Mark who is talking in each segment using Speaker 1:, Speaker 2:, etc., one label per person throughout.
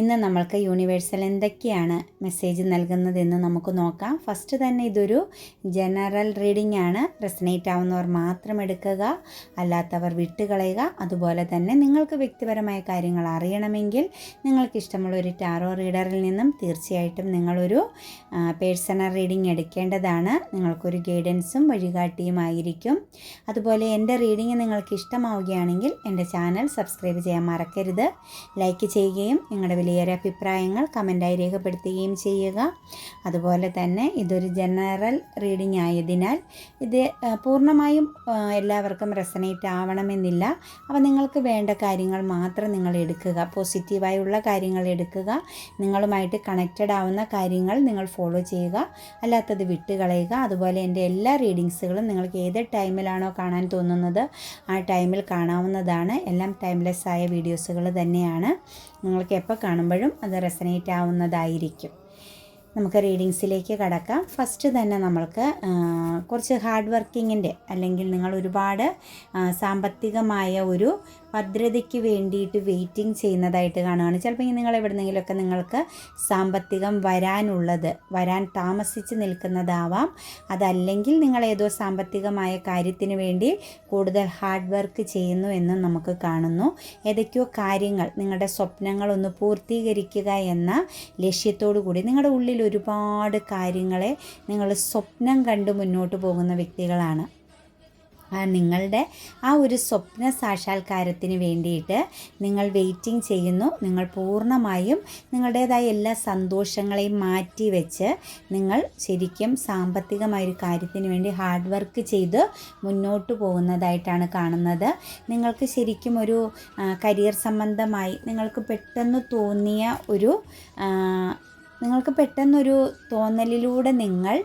Speaker 1: ഇന്ന് നമ്മൾക്ക് യൂണിവേഴ്സൽ എന്തൊക്കെയാണ് മെസ്സേജ് നൽകുന്നതെന്ന് നമുക്ക് നോക്കാം. ഫസ്റ്റ് തന്നെ ഇതൊരു ജനറൽ റീഡിംഗ് ആണ്. റെസനേറ്റ് ആവുന്നവർ മാത്രം എടുക്കുക അല്ലാത്തവർ വിട്ടുകളയുക. അതുപോലെ തന്നെ നിങ്ങൾക്ക് വ്യക്തിപരമായ കാര്യങ്ങൾ അറിയണമെങ്കിൽ നിങ്ങൾക്ക് ഇഷ്ടമുള്ള ഒരു ടാറോ റീഡറിൽ നിന്നും തീർച്ചയായിട്ടും നിങ്ങളൊരു പേഴ്സണൽ റീഡിംഗ് എടുക്കേണ്ടതാണ്. നിങ്ങൾക്കൊരു ഗൈഡൻസും വഴികാട്ടിയുമായിരിക്കും. അതുപോലെ എന്റെ റീഡിംഗ് നിങ്ങൾക്ക് ഇഷ്ടമാവുകയാണെങ്കിൽ എന്റെ ചാനൽ സബ്സ്ക്രൈബ് ചെയ്യാൻ മറക്കരുത്. ലൈക്ക് ചെയ്യുകയും നിങ്ങളുടെ വിലയേറെ അഭിപ്രായങ്ങൾ കമന്റായി രേഖപ്പെടുത്തുകയും ചെയ്യുക. അതുപോലെ തന്നെ ഇതൊരു ജനറൽ റീഡിംഗ് ആയതിനാൽ ഇത് പൂർണമായും എല്ലാവർക്കും റെസനേറ്റ് ആവണമെന്നില്ല. അപ്പോൾ നിങ്ങൾക്ക് വേണ്ട കാര്യങ്ങൾ മാത്രം നിങ്ങൾ എടുക്കുക. പോസിറ്റീവായുള്ള കാര്യങ്ങൾ എടുക്കുക. നിങ്ങളുമായിട്ട് കണക്റ്റഡ് ആവുന്ന കാര്യങ്ങൾ നിങ്ങൾ ഫോളോ ചെയ്യുക. അല്ലാത്തത് വിട്ടുകളയുക. അതുപോലെ എന്റെ എല്ലാ റീഡിങ്സുകളും നിങ്ങൾക്ക് ഏത് ടൈമിലാണോ കാണാൻ തോന്നുന്നത് ആ ടൈമിൽ കാണാവുന്നതാണ്. എല്ലാം ടൈംലെസ് ആയ വീഡിയോസുകൾ തന്നെയാണ്. നിങ്ങൾക്ക് എപ്പോൾ കാണുമ്പോഴും അത് റെസനേറ്റ് ആവുന്നതായിരിക്കും. നമുക്ക് റീഡിങ്സിലേക്ക് കടക്കാം. ഫസ്റ്റ് തന്നെ നമ്മൾക്ക് കുറച്ച് ഹാർഡ് വർക്കിങ്ങിന്റെ അല്ലെങ്കിൽ നിങ്ങൾ ഒരുപാട് സാമ്പത്തികമായ ഒരു ഭദ്രതയ്ക്ക് വേണ്ടിയിട്ട് വെയിറ്റിംഗ് ചെയ്യുന്നതായിട്ട് കാണുകയാണ്. ചിലപ്പോൾ നിങ്ങൾ എവിടെന്നെങ്കിലുമൊക്കെ നിങ്ങൾക്ക് സാമ്പത്തികം വരാനുള്ളത് വരാൻ താമസിച്ച് നിൽക്കുന്നതാവാം. അതല്ലെങ്കിൽ നിങ്ങൾ ഏതോ സാമ്പത്തികമായ കാര്യത്തിന് വേണ്ടി കൂടുതൽ ഹാർഡ് വർക്ക് ചെയ്യുന്നു എന്നും നമുക്ക് കാണുന്നു. ഏതൊക്കെയോ കാര്യങ്ങൾ നിങ്ങളുടെ സ്വപ്നങ്ങളൊന്ന് പൂർത്തീകരിക്കുക എന്ന ലക്ഷ്യത്തോടു കൂടി നിങ്ങളുടെ ഉള്ളിൽ ഒരുപാട് കാര്യങ്ങളെ നിങ്ങൾ സ്വപ്നം കണ്ട് മുന്നോട്ട് പോകുന്ന വ്യക്തികളാണ്. നിങ്ങളുടെ ആ ഒരു സ്വപ്ന സാക്ഷാത്കാരത്തിന് വേണ്ടിയിട്ട് നിങ്ങൾ വെയിറ്റിംഗ് ചെയ്യുന്നു. നിങ്ങൾ പൂർണമായും നിങ്ങളുടേതായ എല്ലാ സന്തോഷങ്ങളെയും മാറ്റി വെച്ച് നിങ്ങൾ ശരിക്കും സാമ്പത്തികമായൊരു കാര്യത്തിന് വേണ്ടി ഹാർഡ് വർക്ക് ചെയ്ത് മുന്നോട്ട് പോകുന്നതായിട്ടാണ് കാണുന്നത്. നിങ്ങൾക്ക് ശരിക്കും ഒരു കരിയർ സംബന്ധമായി നിങ്ങൾക്ക് പെട്ടെന്ന് തോന്നിയ ഒരു നിങ്ങൾക്ക് പെട്ടെന്നൊരു തോന്നലിലൂടെ നിങ്ങൾ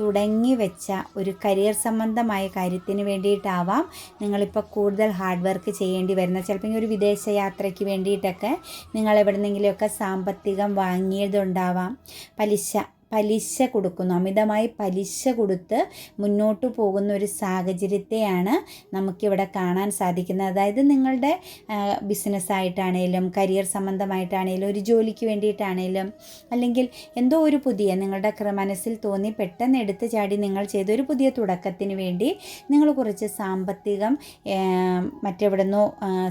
Speaker 1: തുടങ്ങി വെച്ച ഒരു കരിയർ സംബന്ധമായ കാര്യത്തിന് വേണ്ടിയിട്ടാവാം നിങ്ങളിപ്പോൾ കൂടുതൽ ഹാർഡ് വർക്ക് ചെയ്യേണ്ടി വരുന്ന ചിലപ്പോൾ ഒരു വിദേശ യാത്രയ്ക്ക് വേണ്ടിയിട്ടൊക്കെ നിങ്ങൾ എവിടെന്നെങ്കിലുമൊക്കെ സാമ്പത്തികം വാങ്ങിയതുണ്ടാവാം. പലിശ പലിശ കൊടുക്കുന്നു. അമിതമായി പലിശ കൊടുത്ത് മുന്നോട്ട് പോകുന്ന ഒരു സാഹചര്യത്തെയാണ് നമുക്കിവിടെ കാണാൻ സാധിക്കുന്നത്. അതായത് നിങ്ങളുടെ ബിസിനസ്സായിട്ടാണേലും കരിയർ സംബന്ധമായിട്ടാണേലും ഒരു ജോലിക്ക് വേണ്ടിയിട്ടാണേലും അല്ലെങ്കിൽ എന്തോ ഒരു പുതിയ നിങ്ങളുടെ മനസ്സിൽ തോന്നി പെട്ടെന്ന് എടുത്തു ചാടി നിങ്ങൾ ചെയ്ത ഒരു പുതിയ തുടക്കത്തിന് വേണ്ടി നിങ്ങൾ കുറച്ച് സാമ്പത്തികം മറ്റെവിടുന്നോ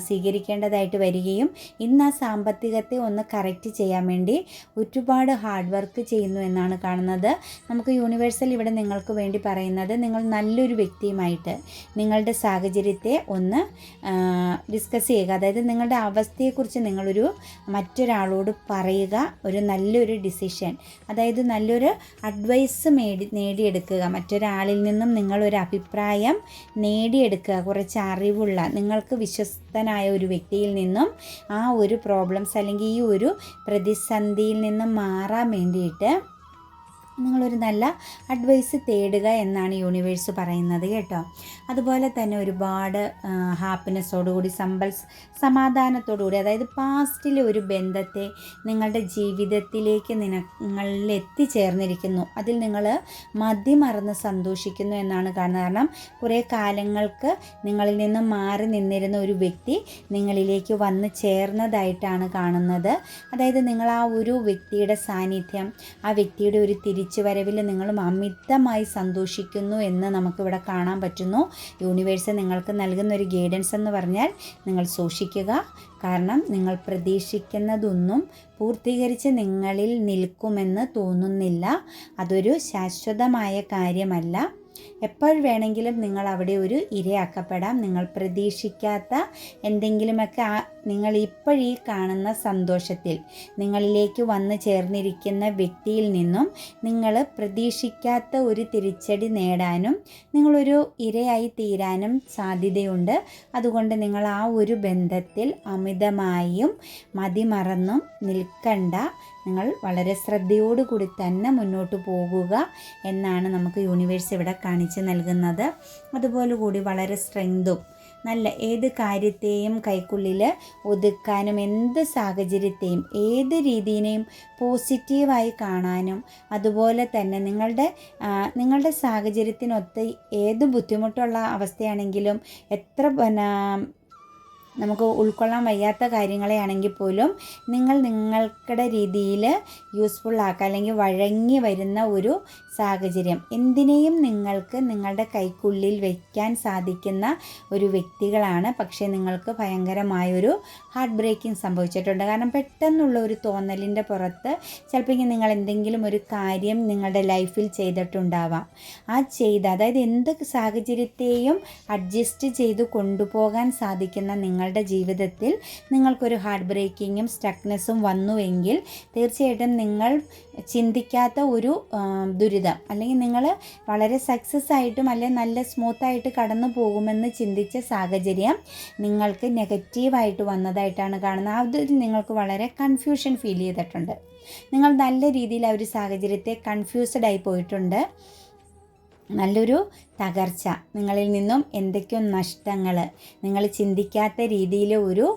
Speaker 1: സ്വീകരിക്കേണ്ടതായിട്ട് വരികയും ഇന്ന് ആ സാമ്പത്തികത്തെ ഒന്ന് കറക്റ്റ് ചെയ്യാൻ വേണ്ടി ഒരുപാട് ഹാർഡ് വർക്ക് ചെയ്യുന്നു എന്നാണ് കാണുന്നത്. നമുക്ക് യൂണിവേഴ്സൽ ഇവിടെ നിങ്ങൾക്ക് വേണ്ടി പറയുന്നത് നിങ്ങൾ നല്ലൊരു വ്യക്തിയുമായിട്ട് നിങ്ങളുടെ സാഹചര്യത്തെ ഒന്ന് ഡിസ്കസ് ചെയ്യുക. അതായത് നിങ്ങളുടെ അവസ്ഥയെക്കുറിച്ച് നിങ്ങളൊരു മറ്റൊരാളോട് പറയുക ഒരു നല്ലൊരു ഡിസിഷൻ അതായത് നല്ലൊരു അഡ്വൈസ് മേടി നേടിയെടുക്കുക. മറ്റൊരാളിൽ നിന്നും നിങ്ങളൊരു അഭിപ്രായം നേടിയെടുക്കുക. കുറച്ച് അറിവുള്ള നിങ്ങൾക്ക് വിശ്വസ്തനായ ഒരു വ്യക്തിയിൽ നിന്നും ആ ഒരു പ്രോബ്ലംസ് അല്ലെങ്കിൽ ഈ ഒരു പ്രതിസന്ധിയിൽ നിന്നും മാറാൻ വേണ്ടിയിട്ട് നിങ്ങളൊരു നല്ല അഡ്വൈസ് തേടുക എന്നാണ് യൂണിവേഴ്സ് പറയുന്നത് കേട്ടോ. അതുപോലെ തന്നെ ഒരുപാട് ഹാപ്പിനെസ്സോടുകൂടി സമ്പൽ സമാധാനത്തോടുകൂടി അതായത് പാസ്റ്റിലെ ഒരു ബന്ധത്തെ നിങ്ങളുടെ ജീവിതത്തിലേക്ക് നിങ്ങളിൽ എത്തിച്ചേർന്നിരിക്കുന്നു. അതിൽ നിങ്ങൾ മതിമറന്ന് സന്തോഷിക്കുന്നു എന്നാണ് കാണുന്നത്. കാരണം കുറേ കാലങ്ങൾക്ക് നിങ്ങളിൽ നിന്ന് മാറി നിന്നിരുന്ന ഒരു വ്യക്തി നിങ്ങളിലേക്ക് വന്ന് ചേർന്നതായിട്ടാണ് കാണുന്നത്. അതായത് നിങ്ങൾ ആ ഒരു വ്യക്തിയുടെ സാന്നിധ്യം ആ വ്യക്തിയുടെ ഒരു തിരിച്ചുവരവിൽ നിങ്ങൾ അമിതമായി സന്തോഷിക്കുന്നു എന്ന് നമുക്കിവിടെ കാണാൻ പറ്റുന്നു. യൂണിവേഴ്സ് നിങ്ങൾക്ക് നൽകുന്ന ഒരു ഗൈഡൻസ് എന്ന് പറഞ്ഞാൽ നിങ്ങൾ സൂക്ഷിക്കുക. കാരണം നിങ്ങൾ പ്രതീക്ഷിക്കുന്നതൊന്നും പൂർത്തീകരിച്ച് നിങ്ങളിൽ നിൽക്കുമെന്ന് തോന്നുന്നില്ല. അതൊരു ശാശ്വതമായ കാര്യമല്ല. എപ്പോൾ വേണമെങ്കിലും നിങ്ങൾ അവിടെ ഒരു ഇരയാക്കപ്പെടാം. നിങ്ങൾ പ്രതീക്ഷിക്കാത്ത എന്തെങ്കിലുമൊക്കെ നിങ്ങൾ ഇപ്പോഴീ കാണുന്ന സന്തോഷത്തിൽ നിങ്ങളിലേക്ക് വന്നു ചേർന്നിരിക്കുന്ന വ്യക്തിയിൽ നിന്നും നിങ്ങൾ പ്രതീക്ഷിക്കാത്ത ഒരു തിരിച്ചടി നേടാനും നിങ്ങളൊരു ഇരയായി തീരാനും സാധ്യതയുണ്ട്. അതുകൊണ്ട് നിങ്ങൾ ആ ഒരു ബന്ധത്തിൽ അമിതമായും മതിമറന്നും നിൽക്കണ്ട. നിങ്ങൾ വളരെ ശ്രദ്ധയോടുകൂടി തന്നെ മുന്നോട്ട് പോകുക എന്നാണ് നമുക്ക് യൂണിവേഴ്സ് ഇവിടെ കാണിച്ചു നൽകുന്നത്. അതുപോലെ കൂടി വളരെ സ്ട്രെങ്തും നല്ല ഏത് കാര്യത്തെയും കൈക്കുള്ളിൽ ഒതുക്കാനും എന്ത് സാഹചര്യത്തെയും ഏത് രീതിയിനെയും പോസിറ്റീവായി കാണാനും അതുപോലെ തന്നെ നിങ്ങളുടെ നിങ്ങളുടെ സാഹചര്യത്തിനൊത്ത് ഏത് ബുദ്ധിമുട്ടുള്ള അവസ്ഥയാണെങ്കിലും എത്ര നമുക്ക് ഉൾക്കൊള്ളാൻ വയ്യാത്ത കാര്യങ്ങളെ ആണെങ്കിൽ പോലും നിങ്ങൾ നിങ്ങൾക്കുടെ രീതിയിൽ യൂസ്ഫുൾ ആക്കുക അല്ലെങ്കിൽ വഴങ്ങി വരുന്ന ഒരു സാഹചര്യം. എന്തിനേയും നിങ്ങൾക്ക് നിങ്ങളുടെ കൈക്കുള്ളിൽ വയ്ക്കാൻ സാധിക്കുന്ന ഒരു വ്യക്തികളാണ്. പക്ഷേ നിങ്ങൾക്ക് ഭയങ്കരമായൊരു ഹാർട്ട് ബ്രേക്കിംഗ് സംഭവിച്ചിട്ടുണ്ട്. കാരണം പെട്ടെന്നുള്ള ഒരു തോന്നലിന്റെ പുറത്ത് ചിലപ്പോൾ നിങ്ങൾ എന്തെങ്കിലും ഒരു കാര്യം നിങ്ങളുടെ ലൈഫിൽ ചെയ്തിട്ടുണ്ടാവാം. ആ ചെയ്ത് അതായത് എന്ത് സാഹചര്യത്തെയും അഡ്ജസ്റ്റ് ചെയ്ത് കൊണ്ടുപോകാൻ സാധിക്കുന്ന നിങ്ങളുടെ ജീവിതത്തിൽ നിങ്ങൾക്കൊരു ഹാർട്ട് ബ്രേക്കിങ്ങും സ്റ്റക്നെസ്സും വന്നുവെങ്കിൽ തീർച്ചയായിട്ടും നിങ്ങൾ ചിന്തിക്കാത്ത ഒരു ദുരിതം. അല്ലെങ്കിൽ നിങ്ങൾ വളരെ സക്സസ് ആയിട്ടും അല്ലെങ്കിൽ നല്ല സ്മൂത്തായിട്ട് കടന്നു പോകുമെന്ന് ചിന്തിച്ച സാഹചര്യം നിങ്ങൾക്ക് നെഗറ്റീവായിട്ട് വന്നതായിട്ടാണ് കാണുന്നത്. അതിൽ നിങ്ങൾക്ക് വളരെ കൺഫ്യൂഷൻ ഫീൽ ചെയ്തിട്ടുണ്ട്. നിങ്ങൾ നല്ല രീതിയിൽ ആ ഒരു സാഹചര്യത്തെ കൺഫ്യൂസ്ഡ് ആയി പോയിട്ടുണ്ട്. നല്ലൊരു തകർച്ച. നിങ്ങളിൽ നിന്നും എന്തൊക്കെയോ നഷ്ടങ്ങൾ. നിങ്ങൾ ചിന്തിക്കാത്ത രീതിയിൽ ഒരു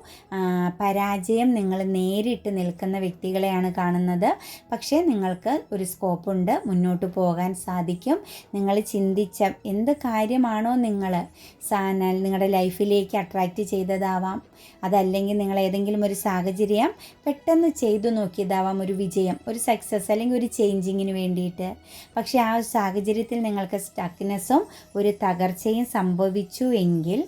Speaker 1: പരാജയം നിങ്ങൾ നേരിട്ട് നിൽക്കുന്ന വ്യക്തികളെയാണ് കാണുന്നത്. പക്ഷേ നിങ്ങൾക്ക് ഒരു സ്കോപ്പുണ്ട് മുന്നോട്ട് പോകാൻ സാധിക്കും. നിങ്ങൾ ചിന്തിച്ച എന്ത് കാര്യമാണോ നിങ്ങൾ നിങ്ങളുടെ ലൈഫിലേക്ക് അട്രാക്റ്റ് ചെയ്തതാവാം. അതല്ലെങ്കിൽ നിങ്ങൾ ഏതെങ്കിലും ഒരു സാഹചര്യം പെട്ടെന്ന് ചെയ്തു നോക്കിയതാവാം ഒരു വിജയം ഒരു സക്സസ് അല്ലെങ്കിൽ ഒരു ചേഞ്ചിങ്ങിന് വേണ്ടിയിട്ട്. പക്ഷേ ആ സാഹചര്യത്തിൽ നിങ്ങൾക്ക് സ്റ്റക്നെസ്സും ഒരു തകർച്ചയും സംഭവിച്ചു എങ്കിൽ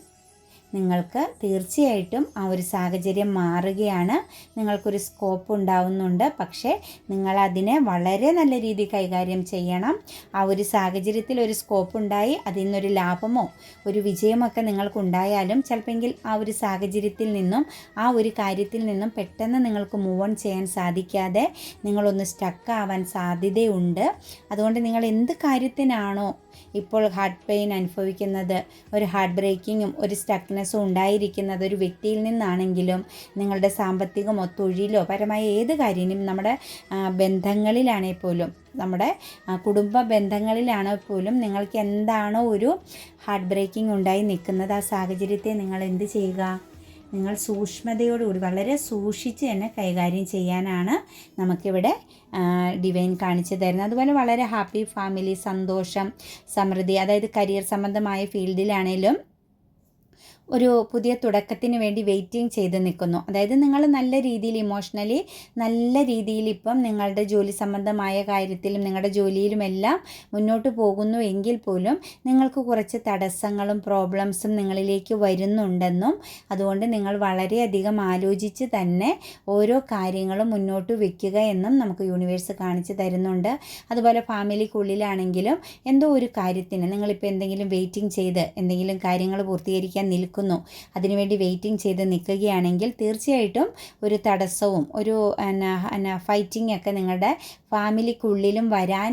Speaker 1: നിങ്ങൾക്ക് തീർച്ചയായിട്ടും ആ ഒരു സാഹചര്യം മാറുകയാണ്. നിങ്ങൾക്കൊരു സ്കോപ്പ് ഉണ്ടാവുന്നുണ്ട്. പക്ഷേ നിങ്ങൾ അതിനെ വളരെ നല്ല രീതിയിൽ കൈകാര്യം ചെയ്യണം. ആ ഒരു സാഹചര്യത്തിൽ ഒരു സ്കോപ്പ് ഉണ്ടായി അതിൽ നിന്നൊരു ലാഭമോ ഒരു വിജയമൊക്കെ നിങ്ങൾക്കുണ്ടായാലും ചിലപ്പോൾ ആ ഒരു സാഹചര്യത്തിൽ നിന്നും ആ ഒരു കാര്യത്തിൽ നിന്നും പെട്ടെന്ന് നിങ്ങൾക്ക് മൂവ് ഓൺ ചെയ്യാൻ സാധിക്കാതെ നിങ്ങളൊന്ന് സ്റ്റക്ക് ആവാൻ സാധ്യതയുണ്ട്. അതുകൊണ്ട് നിങ്ങൾ എന്ത് കാര്യത്തിനാണോ ഇപ്പോൾ ഹാർട്ട് പെയിൻ അനുഭവിക്കുന്നത്. ഒരു ഹാർട്ട് ബ്രേക്കിങ്ങും ഒരു സ്റ്റക്നെസ്സും ഉണ്ടായിരിക്കുന്നത് ഒരു വ്യക്തിയിൽ നിന്നാണെങ്കിലും നിങ്ങളുടെ സാമ്പത്തികമോ തൊഴിലോ പരമായ ഏത് കാര്യനും നമ്മുടെ ബന്ധങ്ങളിലാണെങ്കിൽ പോലും നമ്മുടെ കുടുംബ ബന്ധങ്ങളിലാണ് പോലും നിങ്ങൾക്ക് എന്താണോ ഒരു ഹാർട്ട് ബ്രേക്കിംഗ് ഉണ്ടായി നിൽക്കുന്നത്. ആ സാഹചര്യത്തെ നിങ്ങൾ എന്ത് ചെയ്യുക? നിങ്ങൾ സൂക്ഷ്മതയോടുകൂടി വളരെ സൂക്ഷിച്ച് തന്നെ കൈകാര്യം ചെയ്യാനാണ് നമുക്കിവിടെ ഡിവൈൻ കാണിച്ചു തരുന്നത്. അതുപോലെ വളരെ ഹാപ്പി ഫാമിലി സന്തോഷം സമൃദ്ധി അതായത് കരിയർ സംബന്ധമായ ഫീൽഡിലാണേലും ഒരു പുതിയ തുടക്കത്തിന് വേണ്ടി വെയിറ്റിംഗ് ചെയ്ത് നിൽക്കുന്നു. അതായത് നിങ്ങൾ നല്ല രീതിയിൽ ഇമോഷണലി നല്ല രീതിയിൽ ഇപ്പം നിങ്ങളുടെ ജോലി സംബന്ധമായ കാര്യത്തിലും നിങ്ങളുടെ ജോലിയിലുമെല്ലാം മുന്നോട്ട് പോകുന്നു എങ്കിൽ പോലും നിങ്ങൾക്ക് കുറച്ച് തടസ്സങ്ങളും പ്രോബ്ലംസും നിങ്ങളിലേക്ക് വരുന്നുണ്ടെന്നും അതുകൊണ്ട് നിങ്ങൾ വളരെയധികം ആലോചിച്ച് തന്നെ ഓരോ കാര്യങ്ങളും മുന്നോട്ട് വയ്ക്കുക എന്നും നമുക്ക് യൂണിവേഴ്സ് കാണിച്ചു തരുന്നുണ്ട്. അതുപോലെ ഫാമിലിക്കുള്ളിലാണെങ്കിലും എന്തോ ഒരു കാര്യത്തിന് നിങ്ങളിപ്പോൾ എന്തെങ്കിലും വെയിറ്റിംഗ് ചെയ്ത് എന്തെങ്കിലും കാര്യങ്ങൾ പൂർത്തീകരിക്കാൻ നിൽക്കും നിൽക്കുന്നു. അതിനുവേണ്ടി വെയിറ്റിംഗ് ചെയ്ത് നിൽക്കുകയാണെങ്കിൽ തീർച്ചയായിട്ടും ഒരു തടസ്സവും ഒരു ഫൈറ്റിംഗ് ഒക്കെ നിങ്ങളുടെ ഫാമിലിക്കുള്ളിലും വരാൻ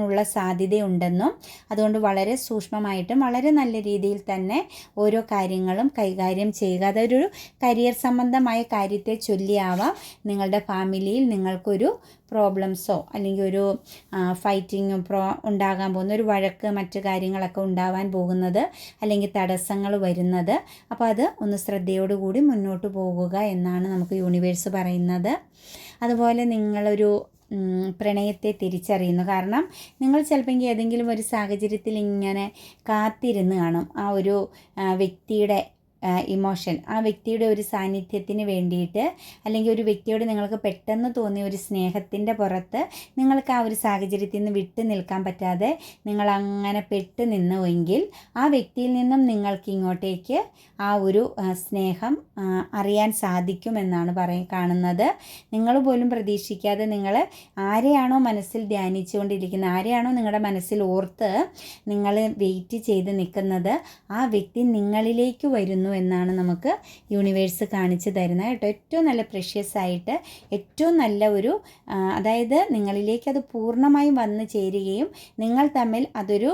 Speaker 1: നുള്ള സാധ്യതയുണ്ടെന്നും അതുകൊണ്ട് വളരെ സൂക്ഷ്മമായിട്ടും വളരെ നല്ല രീതിയിൽ തന്നെ ഓരോ കാര്യങ്ങളും കൈകാര്യം ചെയ്യുക. അതൊരു കരിയർ സംബന്ധമായ കാര്യത്തെ ചൊല്ലിയാവാം. നിങ്ങളുടെ ഫാമിലിയിൽ നിങ്ങൾക്കൊരു പ്രോബ്ലംസോ അല്ലെങ്കിൽ ഒരു ഫൈറ്റിങ്ങും പ്രോ ഉണ്ടാകാൻ പോകുന്ന ഒരു വഴക്ക് മറ്റു കാര്യങ്ങളൊക്കെ ഉണ്ടാവാൻ പോകുന്നത് അല്ലെങ്കിൽ തടസ്സങ്ങൾ വരുന്നത്. അപ്പോൾ അത് ഒന്ന് ശ്രദ്ധയോടുകൂടി മുന്നോട്ട് പോകുക എന്നാണ് നമുക്ക് യൂണിവേഴ്സ് പറയുന്നത്. അതുപോലെ നിങ്ങളൊരു പ്രണയത്തെ തിരിച്ചറിയുന്നു. കാരണം നിങ്ങൾ ചിലപ്പോൾ ഏതെങ്കിലും ഒരു സാഹചര്യത്തിൽ ഇങ്ങനെ കാത്തിരുന്ന് കാണും. ആ ഒരു വ്യക്തിയുടെ ഇമോഷൻ ആ വ്യക്തിയുടെ ഒരു സാന്നിധ്യത്തിന് വേണ്ടിയിട്ട് അല്ലെങ്കിൽ ഒരു വ്യക്തിയോട് നിങ്ങൾക്ക് പെട്ടെന്ന് തോന്നിയ ഒരു സ്നേഹത്തിന്റെ പുറത്ത് നിങ്ങൾക്ക് ആ ഒരു സാഹചര്യത്തിൽ നിന്ന് വിട്ടു നിൽക്കാൻ പറ്റാതെ നിങ്ങൾ അങ്ങനെ പെട്ട് നിന്നുവെങ്കിൽ ആ വ്യക്തിയിൽ നിന്നും നിങ്ങൾക്ക് ഇങ്ങോട്ടേക്ക് ആ ഒരു സ്നേഹം അറിയാൻ സാധിക്കുമെന്നാണ് പറയ കാണുന്നത്. നിങ്ങൾ പോലും പ്രതീക്ഷിക്കാതെ നിങ്ങൾ ആരെയാണോ മനസ്സിൽ ധ്യാനിച്ചുകൊണ്ടിരിക്കുന്നത് ആരെയാണോ നിങ്ങളുടെ മനസ്സിൽ ഓർത്ത് നിങ്ങൾ വെയിറ്റ് ചെയ്ത് നിൽക്കുന്നത് ആ വ്യക്തി നിങ്ങളിലേക്ക് വരുന്നു എന്നാണ് നമുക്ക് യൂണിവേഴ്സ് കാണിച്ചു തരുന്നത് കേട്ടോ. ഏറ്റവും നല്ല പ്രഷ്യസ് ആയിട്ട് ഏറ്റവും നല്ല ഒരു അതായത് നിങ്ങളിലേക്ക് അത് പൂർണമായും വന്നു ചേരുകയും നിങ്ങൾ തമ്മിൽ അതൊരു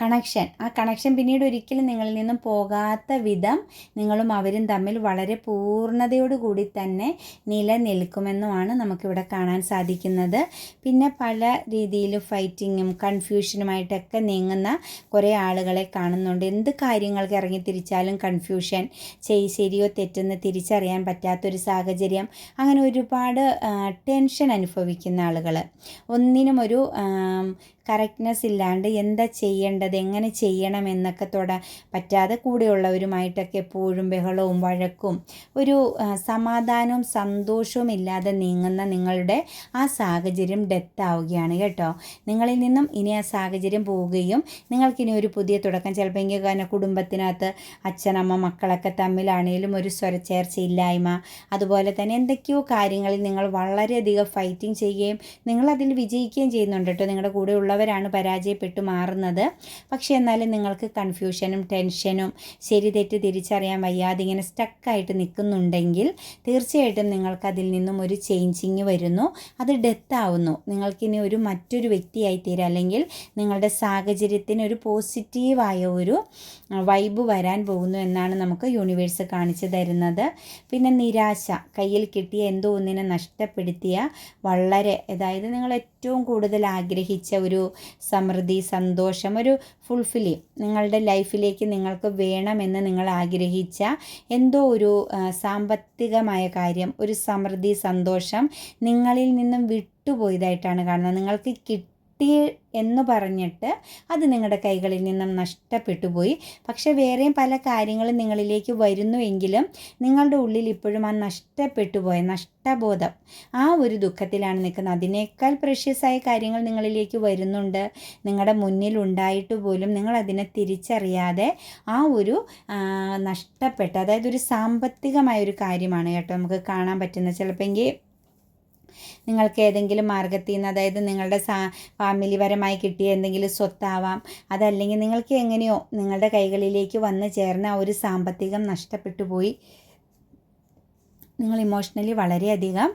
Speaker 1: കണക്ഷൻ ആ കണക്ഷൻ പിന്നീട് ഒരിക്കലും നിങ്ങളിൽ നിന്നും പോകാത്ത വിധം നിങ്ങളും അവരും തമ്മിൽ വളരെ പൂർണതയോടുകൂടി തന്നെ നിലനിൽക്കുമെന്നുമാണ് നമുക്കിവിടെ കാണാൻ സാധിക്കുന്നത്. പിന്നെ പല രീതിയിൽ ഫൈറ്റിങ്ങും കൺഫ്യൂഷനുമായിട്ടൊക്കെ നീങ്ങുന്ന കുറേ ആളുകളെ കാണുന്നുണ്ട്. എന്ത് കാര്യങ്ങൾക്ക് ഇറങ്ങി തിരിച്ചാലും കൺഫ്യൂഷൻ ചെയ് ശരിയോ തെറ്റെന്ന് തിരിച്ചറിയാൻ പറ്റാത്തൊരു സാഹചര്യം അങ്ങനെ ഒരുപാട് ടെൻഷൻ അനുഭവിക്കുന്ന ആളുകൾ ഒന്നിനും ഒരു കറക്റ്റ്നെസ് ഇല്ലാണ്ട് എന്താ ചെയ്യേണ്ടത്? എങ്ങനെ ചെയ്യണം എന്നൊക്കെ തൊട പറ്റാതെ കൂടെയുള്ളവരുമായിട്ടൊക്കെ എപ്പോഴും ബഹളവും വഴക്കും. ഒരു സമാധാനവും സന്തോഷവും ഇല്ലാതെ നീങ്ങുന്ന നിങ്ങളുടെ ആ സാഹചര്യം ഡെത്ത് ആവുകയാണ് കേട്ടോ. നിങ്ങളിൽ നിന്നും ഇനി ആ സാഹചര്യം പോവുകയും നിങ്ങൾക്കിനി ഒരു പുതിയ തുടക്കം. ചിലപ്പോൾ എങ്കിൽ കാരണം കുടുംബത്തിനകത്ത് അച്ഛനമ്മ മക്കളൊക്കെ തമ്മിലാണേലും ഒരു സ്വരച്ചേർച്ചയില്ലായ്മ. അതുപോലെ തന്നെ എന്തൊക്കെയോ കാര്യങ്ങളിൽ നിങ്ങൾ വളരെയധികം ഫൈറ്റിംഗ് ചെയ്യുകയും നിങ്ങളതിൽ വിജയിക്കുകയും ചെയ്യുന്നുണ്ട് കേട്ടോ. നിങ്ങളുടെ കൂടെയുള്ള ഉള്ളവരാണ് പരാജയപ്പെട്ടു മാറുന്നത്. പക്ഷേ എന്നാലും നിങ്ങൾക്ക് കൺഫ്യൂഷനും ടെൻഷനും ശരി തെറ്റ് തിരിച്ചറിയാൻ വയ്യാതെ ഇങ്ങനെ സ്റ്റക്കായിട്ട് നിൽക്കുന്നുണ്ടെങ്കിൽ തീർച്ചയായിട്ടും നിങ്ങൾക്ക് അതിൽ നിന്നും ഒരു ചേഞ്ചിങ് വരുന്നു. അത് ഡെത്ത് ആവുന്നു. നിങ്ങൾക്കിനി ഒരു മറ്റൊരു വ്യക്തിയായി തീരാം. അല്ലെങ്കിൽ നിങ്ങളുടെ സാഹചര്യത്തിന് ഒരു പോസിറ്റീവായ ഒരു വൈബ് വരാൻ പോകുന്നു എന്നാണ് നമുക്ക് യൂണിവേഴ്സ് കാണിച്ചു തരുന്നത്. പിന്നെ നിരാശ കയ്യിൽ കിട്ടിയ എന്തോ ഒന്നിനെ നഷ്ടപ്പെടുത്തിയ വളരെ അതായത് നിങ്ങൾ ഏറ്റവും കൂടുതൽ ആഗ്രഹിച്ച ഒരു സമൃദ്ധി സന്തോഷം ഒരു ഫുൾഫിലി നിങ്ങളുടെ ലൈഫിലേക്ക് നിങ്ങൾക്ക് വേണമെന്ന് നിങ്ങൾ ആഗ്രഹിച്ച എന്തോ ഒരു സാമ്പത്തികമായ കാര്യം ഒരു സമൃദ്ധി സന്തോഷം നിങ്ങളിൽ നിന്നും വിട്ടുപോയതായിട്ടാണ് കാണുന്നത്. നിങ്ങൾക്ക് കിട്ടി കിട്ടി എന്ന് പറഞ്ഞിട്ട് അത് നിങ്ങളുടെ കൈകളിൽ നിന്നും നഷ്ടപ്പെട്ടു പോയി. പക്ഷേ വേറെയും പല കാര്യങ്ങളും നിങ്ങളിലേക്ക് വരുന്നുവെങ്കിലും നിങ്ങളുടെ ഉള്ളിൽ ഇപ്പോഴും ആ നഷ്ടപ്പെട്ടു പോയ നഷ്ടബോധം ആ ഒരു ദുഃഖത്തിലാണ് നിൽക്കുന്നത്. അതിനേക്കാൾ പ്രഷ്യസായ കാര്യങ്ങൾ നിങ്ങളിലേക്ക് വരുന്നുണ്ട്. നിങ്ങളുടെ മുന്നിൽ ഉണ്ടായിട്ട് പോലും നിങ്ങൾ അതിനെ തിരിച്ചറിയാതെ ആ ഒരു നഷ്ടപ്പെട്ട അതായത് ഒരു സാമ്പത്തികമായ ഒരു കാര്യമാണ് കേട്ടോ നമുക്ക് കാണാൻ പറ്റുന്നത്. ചിലപ്പോൾ നിങ്ങൾക്ക് ഏതെങ്കിലും മാർഗത്തിൽ നിന്ന് അതായത് നിങ്ങളുടെ സാ ഫാമിലിപരമായി കിട്ടിയ എന്തെങ്കിലും സ്വത്താവാം അതല്ലെങ്കിൽ നിങ്ങൾക്ക് എങ്ങനെയോ നിങ്ങളുടെ കൈകളിലേക്ക് വന്ന് ചേർന്ന ഒരു സാമ്പത്തികം നഷ്ടപ്പെട്ടു പോയി. നിങ്ങൾ ഇമോഷണലി വളരെയധികം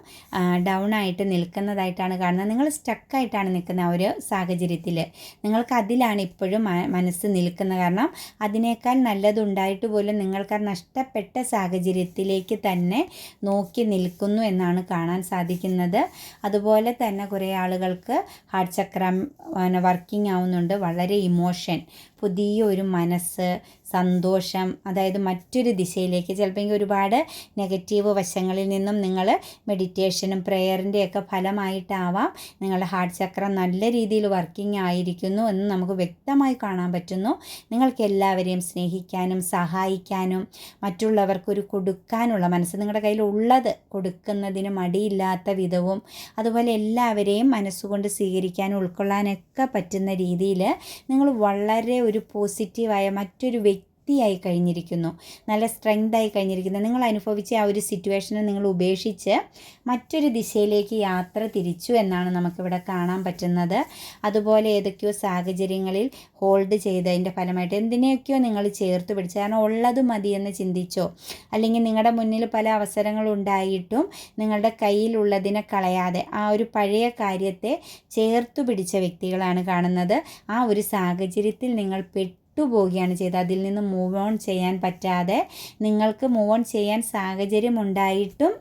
Speaker 1: ഡൗൺ ആയിട്ട് നിൽക്കുന്നതായിട്ടാണ് കാണുന്നത്. നിങ്ങൾ സ്റ്റക്കായിട്ടാണ് നിൽക്കുന്ന ആ ഒരു സാഹചര്യത്തിൽ നിങ്ങൾക്ക് അതിലാണ് ഇപ്പോഴും മനസ്സ് നിൽക്കുന്നത്. കാരണം അതിനേക്കാൾ നല്ലതുണ്ടായിട്ട് പോലും നിങ്ങൾക്ക് നഷ്ടപ്പെട്ട സാഹചര്യത്തിലേക്ക് തന്നെ നോക്കി നിൽക്കുന്നു എന്നാണ് കാണാൻ സാധിക്കുന്നത്. അതുപോലെ തന്നെ കുറേ ആളുകൾക്ക് ഹാർട്ട് ചക്രം വർക്കിംഗ് ആവുന്നുണ്ട്. വളരെ ഇമോഷൻ പുതിയ ഒരു മനസ്സ് സന്തോഷം അതായത് മറ്റൊരു ദിശയിലേക്ക് ചിലപ്പോൾ ഒരുപാട് നെഗറ്റീവ് വശങ്ങളിൽ നിന്നും നിങ്ങൾ മെഡിറ്റേഷനും പ്രെയറിന്റെയൊക്കെ ഫലമായിട്ടാവാം നിങ്ങളുടെ ഹാർട്ട് ചക്രം നല്ല രീതിയിൽ വർക്കിംഗ് ആയിരിക്കുന്നു എന്ന് നമുക്ക് വ്യക്തമായി കാണാൻ പറ്റുന്നു. നിങ്ങൾക്ക് എല്ലാവരെയും സ്നേഹിക്കാനും സഹായിക്കാനും മറ്റുള്ളവർക്കൊരു കൊടുക്കാനുള്ള മനസ്സ് നിങ്ങളുടെ കയ്യിൽ ഉള്ളത് കൊടുക്കുന്നതിന് മടിയില്ലാത്ത വിധവും അതുപോലെ എല്ലാവരെയും മനസ്സുകൊണ്ട് സ്വീകരിക്കാനും ഉൾക്കൊള്ളാനൊക്കെ പറ്റുന്ന രീതിയിൽ നിങ്ങൾ വളരെ ഒരു പോസിറ്റീവായ മറ്റൊരു വ്യക്തി ശക്തിയായി കഴിഞ്ഞിരിക്കുന്നു. നല്ല സ്ട്രെങ്തായി കഴിഞ്ഞിരിക്കുന്നു. നിങ്ങൾ അനുഭവിച്ച ആ ഒരു സിറ്റുവേഷനെ നിങ്ങൾ ഉപേക്ഷിച്ച് മറ്റൊരു ദിശയിലേക്ക് യാത്ര തിരിച്ചു എന്നാണ് നമുക്കിവിടെ കാണാൻ പറ്റുന്നത്. അതുപോലെ ഏതൊക്കെയോ സാഹചര്യങ്ങളിൽ ഹോൾഡ് ചെയ്തതിന്റെ ഫലമായിട്ട് എന്തിനെയൊക്കെയോ നിങ്ങൾ ചേർത്ത് പിടിച്ചു കാരണം ഉള്ളത് മതിയെന്ന് ചിന്തിച്ചോ? അല്ലെങ്കിൽ നിങ്ങളുടെ മുന്നിൽ പല അവസരങ്ങളുണ്ടായിട്ടും നിങ്ങളുടെ കയ്യിലുള്ളതിനെ കളയാതെ ആ ഒരു പഴയ കാര്യത്തെ ചേർത്തു പിടിച്ച വ്യക്തികളാണ് കാണുന്നത്. ആ ഒരു സാഹചര്യത്തിൽ നിങ്ങൾ പെട്ടു വിട്ടുപോവുകയാണ് ചെയ്തത്. അതിൽ നിന്ന് മൂവ് ഓൺ ചെയ്യാൻ പറ്റാതെ നിങ്ങൾക്ക് മൂവ് ഓൺ ചെയ്യാൻ സാഹചര്യം ഉണ്ടായിട്ടും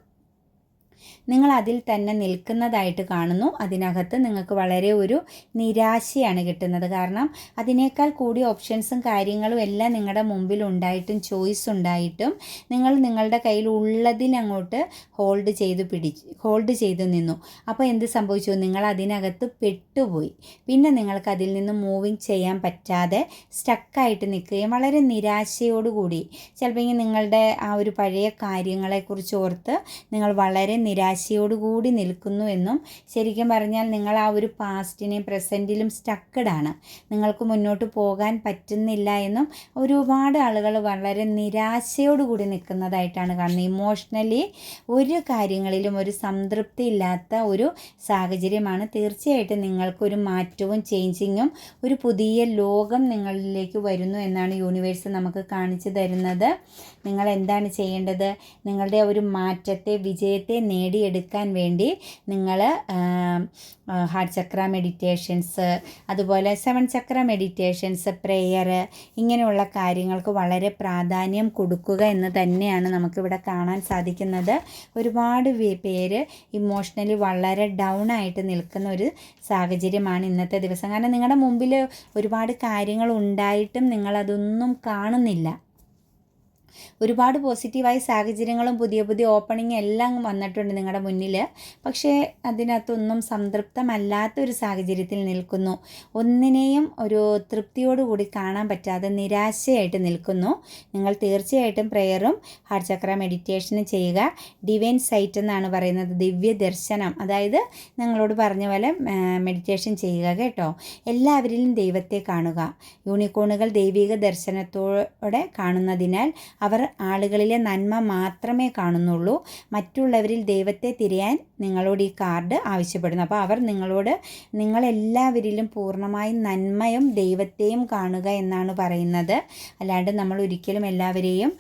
Speaker 1: നിങ്ങൾ അതിൽ തന്നെ നിൽക്കുന്നതായിട്ട് കാണുന്നു. അതിനകത്ത് നിങ്ങൾക്ക് വളരെ ഒരു നിരാശയാണ് കിട്ടുന്നത്. കാരണം അതിനേക്കാൾ കൂടി ഓപ്ഷൻസും കാര്യങ്ങളും എല്ലാം നിങ്ങളുടെ മുമ്പിൽ ഉണ്ടായിട്ടും ചോയ്സ് ഉണ്ടായിട്ടും നിങ്ങൾ നിങ്ങളുടെ കയ്യിൽ ഉള്ളതിനങ്ങോട്ട് ഹോൾഡ് ചെയ്ത് പിടി ഹോൾഡ് ചെയ്ത് നിന്നു. അപ്പോൾ എന്ത് സംഭവിച്ചു? നിങ്ങൾ അതിനകത്ത് പെട്ടുപോയി. പിന്നെ നിങ്ങൾക്ക് അതിൽ നിന്ന് മൂവിങ് ചെയ്യാൻ പറ്റാതെ സ്റ്റക്കായിട്ട് നിൽക്കുകയും വളരെ നിരാശയോടുകൂടി. ചിലപ്പോൾ നിങ്ങളുടെ ആ ഒരു പഴയ കാര്യങ്ങളെക്കുറിച്ച് ഓർത്ത് നിങ്ങൾ വളരെ നിരാശ നിരാശയോടുകൂടി നിൽക്കുന്നു എന്നും ശരിക്കും പറഞ്ഞാൽ നിങ്ങൾ ആ ഒരു പാസ്റ്റിനെ പ്രസന്റിലും സ്റ്റക്കഡാണ്. നിങ്ങൾക്ക് മുന്നോട്ട് പോകാൻ പറ്റുന്നില്ല എന്നും ഒരുപാട് ആളുകൾ വളരെ നിരാശയോടുകൂടി നിൽക്കുന്നതായിട്ടാണ് കാണുന്നത്. ഇമോഷണലി ഒരു കാര്യങ്ങളിലും ഒരു സംതൃപ്തി ഇല്ലാത്ത ഒരു സാഹചര്യമാണ്. തീർച്ചയായിട്ടും നിങ്ങൾക്കൊരു മാറ്റവും ചേഞ്ചിങ്ങും ഒരു പുതിയ ലോകം നിങ്ങളിലേക്ക് വരുന്നു എന്നാണ് യൂണിവേഴ്സ് നമുക്ക് കാണിച്ചു തരുന്നത്. നിങ്ങൾ എന്താണ് ചെയ്യേണ്ടത്? നിങ്ങളുടെ ഒരു മാറ്റത്തെ വിജയത്തെ നേടി നേടിയെടുക്കാൻ വേണ്ടി നിങ്ങൾ ഹാർട്ട് ചക്ര മെഡിറ്റേഷൻസ് അതുപോലെ സെവൻ ചക്ര മെഡിറ്റേഷൻസ് പ്രെയർ ഇങ്ങനെയുള്ള കാര്യങ്ങൾക്ക് വളരെ പ്രാധാന്യം കൊടുക്കുക എന്ന് തന്നെയാണ് നമുക്കിവിടെ കാണാൻ സാധിക്കുന്നത്. ഒരുപാട് പേര് ഇമോഷണലി വളരെ ഡൗൺ ആയിട്ട് നിൽക്കുന്ന ഒരു സാഹചര്യമാണ് ഇന്നത്തെ ദിവസം. കാരണം നിങ്ങളുടെ മുമ്പിൽ ഒരുപാട് കാര്യങ്ങൾ ഉണ്ടായിട്ടും നിങ്ങളതൊന്നും കാണുന്നില്ല. ഒരുപാട് പോസിറ്റീവായ സാഹചര്യങ്ങളും പുതിയ പുതിയ ഓപ്പണിംഗ് എല്ലാം വന്നിട്ടുണ്ട് നിങ്ങളുടെ മുന്നിൽ പക്ഷേ അതിനകത്തൊന്നും സംതൃപ്തമല്ലാത്ത ഒരു സാഹചര്യത്തിൽ നിൽക്കുന്നു. ഒന്നിനെയും ഒരു തൃപ്തിയോടുകൂടി കാണാൻ പറ്റാതെ നിരാശയായിട്ട് നിൽക്കുന്നു. നിങ്ങൾ തീർച്ചയായിട്ടും പ്രെയറും ഹാർട്ട് ചക്ര മെഡിറ്റേഷനും ചെയ്യുക. ഡിവൈൻ സൈറ്റ് എന്നാണ് പറയുന്നത്. ദിവ്യ ദർശനം. അതായത് നിങ്ങളോട് പറഞ്ഞ പോലെ മെഡിറ്റേഷൻ ചെയ്യുക കേട്ടോ. എല്ലാവരിലും ദൈവത്തെ കാണുക. യൂണിക്കോണുകൾ ദൈവിക ദർശനത്തോടെ കാണുന്നതിനാൽ അവർ ആളുകളിലെ നന്മ മാത്രമേ കാണുന്നുള്ളൂ. മറ്റുള്ളവരിൽ ദൈവത്തെ തിരയാൻ നിങ്ങളോട് ഈ കാർഡ് ആവശ്യപ്പെടുന്നു. അപ്പോൾ അവർ നിങ്ങളോട് നിങ്ങളെല്ലാവരിലും പൂർണമായും നന്മയും ദൈവത്തെയും കാണുക എന്നാണ് പറയുന്നത്. അല്ലാണ്ട് നമ്മൾ ഒരിക്കലും എല്ലാവരെയും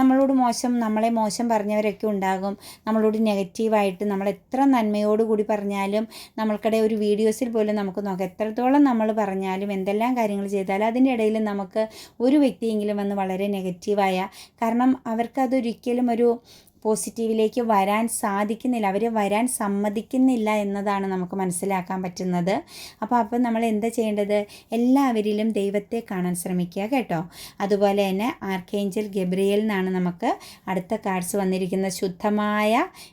Speaker 1: നമ്മളോട് മോശം നമ്മളെ മോശം പറഞ്ഞവരൊക്കെ ഉണ്ടാകും. നമ്മളോട് നെഗറ്റീവായിട്ട് നമ്മൾ എത്ര നന്മയോടുകൂടി പറഞ്ഞാലും നമ്മൾക്കിടെ ഒരു വീഡിയോസിൽ പോലും നമുക്ക് നോക്കാം. എത്രത്തോളം നമ്മൾ പറഞ്ഞാലും എന്തെല്ലാം കാര്യങ്ങൾ ചെയ്താലും അതിന്റെ ഇടയിൽ നമുക്ക് ഒരു വ്യക്തിയെങ്കിലും വന്ന് വളരെ നെഗറ്റീവായ കാരണം അവർക്കതൊരിക്കലും ഒരു പോസിറ്റീവിലേക്ക് വരാൻ സാധിക്കുന്നില്ല. അവർ വരാൻ സമ്മതിക്കുന്നില്ല എന്നതാണ് നമുക്ക് മനസ്സിലാക്കാൻ പറ്റുന്നത്. അപ്പോൾ അപ്പോൾ നമ്മൾ എന്താ ചെയ്യേണ്ടത്? എല്ലാവരിലും ദൈവത്തെ കാണാൻ ശ്രമിക്കുക കേട്ടോ. അതുപോലെ തന്നെ ആർക്കേഞ്ചൽ ഗബ്രിയേൽ എന്നാണ് നമുക്ക് അടുത്ത കാർഡ്സ് വന്നിരിക്കുന്ന ശുദ്ധമായ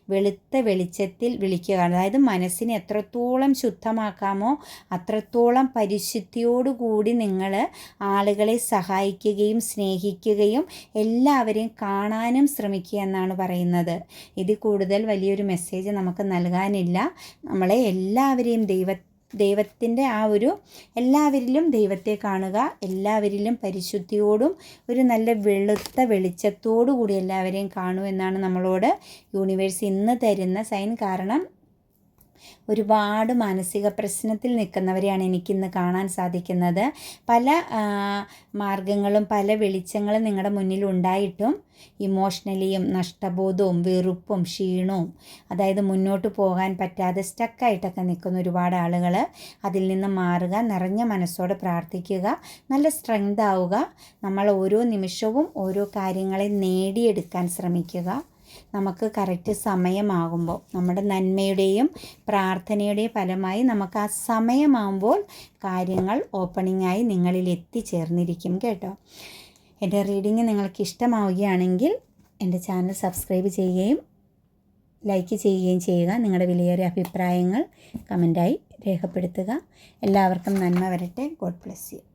Speaker 1: വെളുത്ത വെളിച്ചത്തിൽ വിളിക്കുക. അതായത് മനസ്സിനെ എത്രത്തോളം ശുദ്ധമാക്കാമോ അത്രത്തോളം പരിശുദ്ധിയോടുകൂടി നിങ്ങൾ ആളുകളെ സഹായിക്കുകയും സ്നേഹിക്കുകയും എല്ലാവരെയും കാണാനും ശ്രമിക്കുക എന്നാണ് പറയുന്നത്. ഇതിൽ കൂടുതൽ വലിയൊരു മെസ്സേജ് നമുക്ക് നൽകാനില്ല. നമ്മളെ എല്ലാവരെയും ദൈവ ദൈവത്തിന്റെ ആ ഒരു എല്ലാവരിലും ദൈവത്തെ കാണുക എല്ലാവരിലും പരിശുദ്ധിയോടും ഒരു നല്ല വെളുത്ത വെളിച്ചത്തോടു കൂടി എല്ലാവരെയും കാണൂ എന്നാണ് നമ്മളോട് യൂണിവേഴ്സ് ഇന്ന് തരുന്ന സൈൻ കാരണം ഒരുപാട് മാനസിക പ്രശ്നത്തിൽ നിൽക്കുന്നവരെയാണ് എനിക്കിന്ന് കാണാൻ സാധിക്കുന്നത്. പല മാർഗങ്ങളും പല വെളിച്ചങ്ങളും നിങ്ങളുടെ മുന്നിൽ ഉണ്ടായിട്ടും ഇമോഷണലിയും നഷ്ടബോധവും വെറുപ്പും ക്ഷീണവും അതായത് മുന്നോട്ട് പോകാൻ പറ്റാതെ സ്റ്റക്കായിട്ടൊക്കെ നിൽക്കുന്ന ഒരുപാട് ആളുകൾ അതിൽ നിന്ന് മാറുക നിറഞ്ഞ മനസ്സോടെ പ്രാർത്ഥിക്കുക നല്ല സ്ട്രെങ്ത് ആവുക നമ്മൾ ഓരോ നിമിഷവും ഓരോ കാര്യങ്ങളെ നേടിയെടുക്കാൻ ശ്രമിക്കുക. നമുക്ക് കറക്റ്റ് സമയമാകുമ്പോൾ നമ്മുടെ നന്മയുടെയും പ്രാർത്ഥനയുടെയും ഫലമായി നമുക്ക് ആ സമയമാകുമ്പോൾ കാര്യങ്ങൾ ഓപ്പണിങ്ങായി നിങ്ങളിൽ എത്തിച്ചേർന്നിരിക്കും കേട്ടോ. എന്റെ റീഡിങ് നിങ്ങൾക്ക് ഇഷ്ടമാവുകയാണെങ്കിൽ എന്റെ ചാനൽ സബ്സ്ക്രൈബ് ചെയ്യുകയും ലൈക്ക് ചെയ്യുകയും ചെയ്യുക. നിങ്ങളുടെ വിലയേറിയ അഭിപ്രായങ്ങൾ കമന്റായി രേഖപ്പെടുത്തുക. എല്ലാവർക്കും നന്മ വരട്ടെ. God bless you.